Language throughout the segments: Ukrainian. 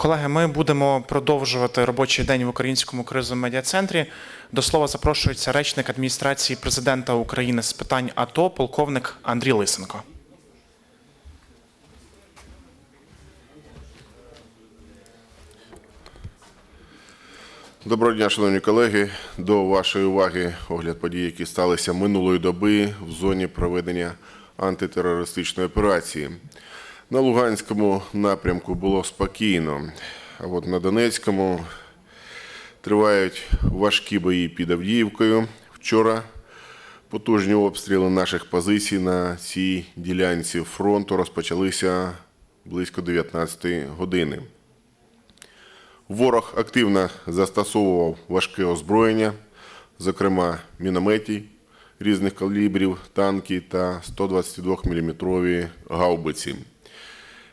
Колеги, ми будемо продовжувати робочий день в українському кризовому медіа-центрі. До слова запрошується речник адміністрації президента України з питань АТО, полковник Андрій Лисенко. Доброго дня, шановні колеги. До вашої уваги огляд подій, які сталися минулої доби в зоні проведення антитерористичної операції. На Луганському напрямку було спокійно, а от на Донецькому тривають важкі бої під Авдіївкою. Вчора потужні обстріли наших позицій на цій ділянці фронту розпочалися близько 19 години. Ворог активно застосовував важке озброєння, зокрема мінометі різних калібрів, танки та 122 мм гаубиці.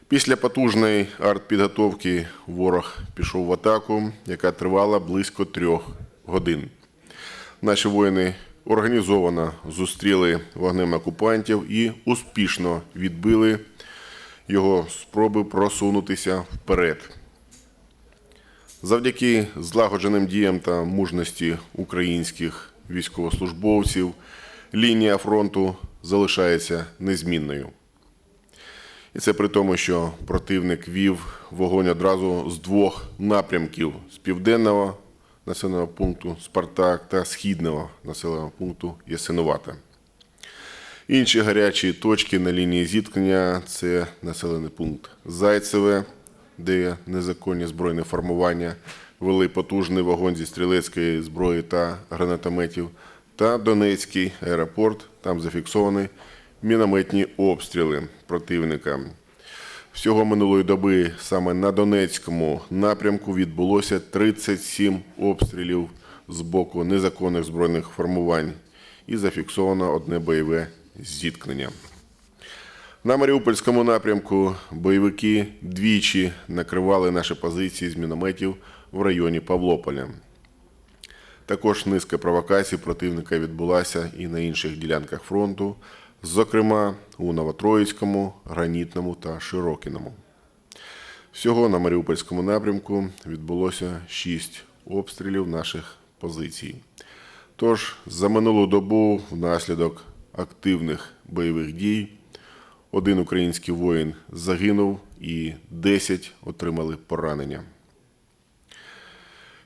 Після потужної артпідготовки ворог пішов в атаку, яка тривала близько трьох годин. Наші воїни організовано зустріли вогнем окупантів і успішно відбили його спроби просунутися вперед. Завдяки злагодженим діям та мужності українських військовослужбовців лінія фронту залишається незмінною. І це при тому, що противник вів вогонь одразу з двох напрямків: з південного населеного пункту Спартак та східного населеного пункту Ясинувата. Інші гарячі точки на лінії зіткнення це населений пункт Зайцеве, де незаконні збройні формування вели потужний вогонь зі стрілецької зброї та гранатометів, та Донецький аеропорт. Там зафіксовані мінометні обстріли противника. Всього минулої доби саме на Донецькому напрямку відбулося 37 обстрілів з боку незаконних збройних формувань і зафіксовано одне бойове зіткнення. На Маріупольському напрямку бойовики двічі накривали наші позиції з мінометів в районі Павлополя. Також низка провокацій противника відбулася і на інших ділянках фронту, зокрема у Новотроїцькому, Гранітному та Широкіному. Всього на Маріупольському напрямку відбулося шість обстрілів наших позицій. Тож за минулу добу внаслідок активних бойових дій один український воїн загинув і 10 отримали поранення.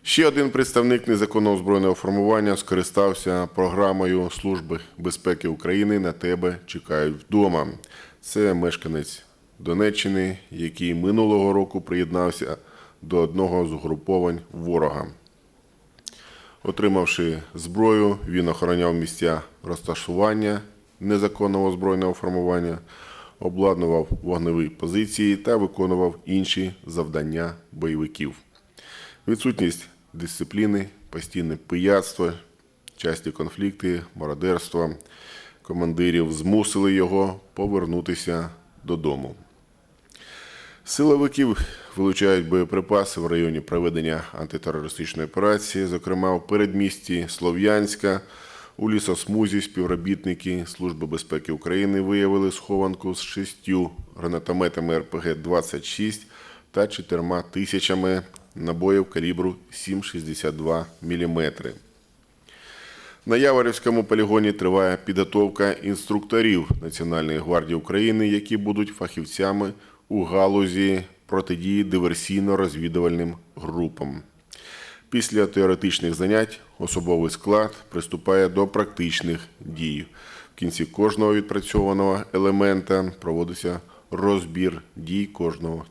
Ще один представник незаконного збройного формування скористався програмою Служби безпеки України на тебе чекають вдома. Це мешканець Донеччини, який минулого року приєднався до одного з угруповань ворога. Отримавши зброю, він охороняв місця розташування незаконного збройного формування, обладнував вогневі позиції та виконував інші завдання бойовиків. Відсутність дисципліни, постійне пияцтво, часті конфлікти, мародерство командирів змусили його повернутися додому. Силовиків вилучають боєприпаси в районі проведення антитерористичної операції, зокрема у передмісті Слов'янська. У лісосмузі співробітники Служби безпеки України виявили схованку з шістю гранатометами РПГ-26 та чотирма тисячами набоїв калібру 7,62 мм. На Яворівському полігоні триває підготовка інструкторів Національної гвардії України, які будуть фахівцями у галузі протидії диверсійно-розвідувальним групам. Після теоретичних занять особовий склад приступає до практичних дій. В кінці кожного відпрацьованого елемента проводиться розбір дій кожного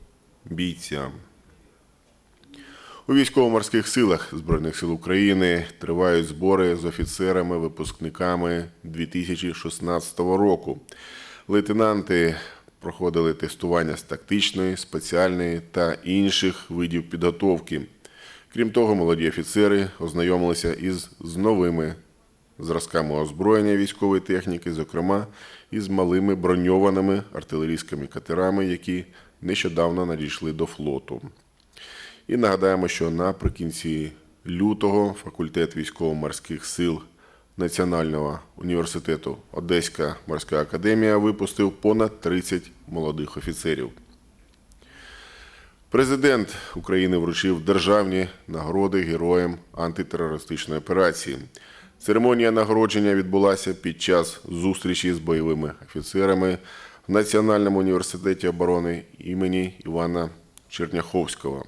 бійця. У військово-морських силах Збройних сил України тривають збори з офіцерами, випускниками 2016 року. Лейтенанти проходили тестування з тактичної, спеціальної та інших видів підготовки. Крім того, молоді офіцери ознайомилися із з новими зразками озброєння військової техніки, зокрема із малими броньованими артилерійськими катерами, які нещодавно надійшли до флоту. І нагадаємо, що наприкінці лютого факультет військово-морських сил Національного університету Одеська морська академія випустив понад 30 молодих офіцерів. Президент України вручив державні нагороди героям антитерористичної операції. Церемонія нагородження відбулася під час зустрічі з бойовими офіцерами в Національному університеті оборони імені Івана Черняховського.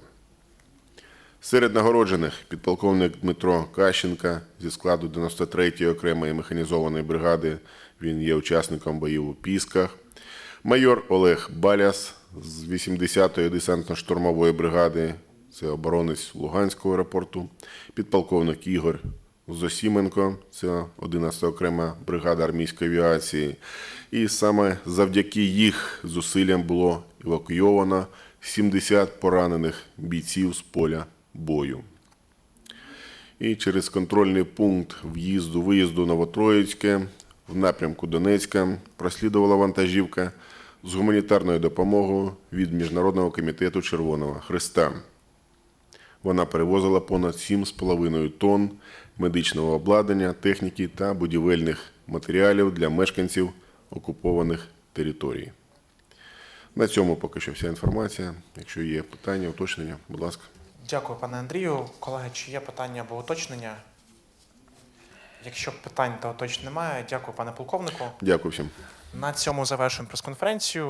Серед нагороджених підполковник Дмитро Кащенка зі складу 93-ї окремої механізованої бригади. Він є учасником боїв у Пісках. Майор Олег Баляс з 80-ї десантно-штурмової бригади. Це оборонець Луганського аеропорту. Підполковник Ігор Зосіменко, це 11 окрема бригада армійської авіації. І саме завдяки їх зусиллям було евакуйовано 70 поранених бійців з поля бою. І через контрольний пункт в'їзду-виїзду Новотроїцьке в напрямку Донецька прослідувала вантажівка з гуманітарною допомогою від Міжнародного комітету Червоного Христа. Вона перевозила понад 7,5 тонн медичного обладнання, техніки та будівельних матеріалів для мешканців окупованих територій. На цьому поки що вся інформація. Якщо є питання, уточнення, будь ласка. Дякую, пане Андрію. Колеги, чи є питання або уточнення? Якщо питань та уточнень немає, дякую, пане полковнику. Дякую всім. На цьому завершуємо прес-конференцію.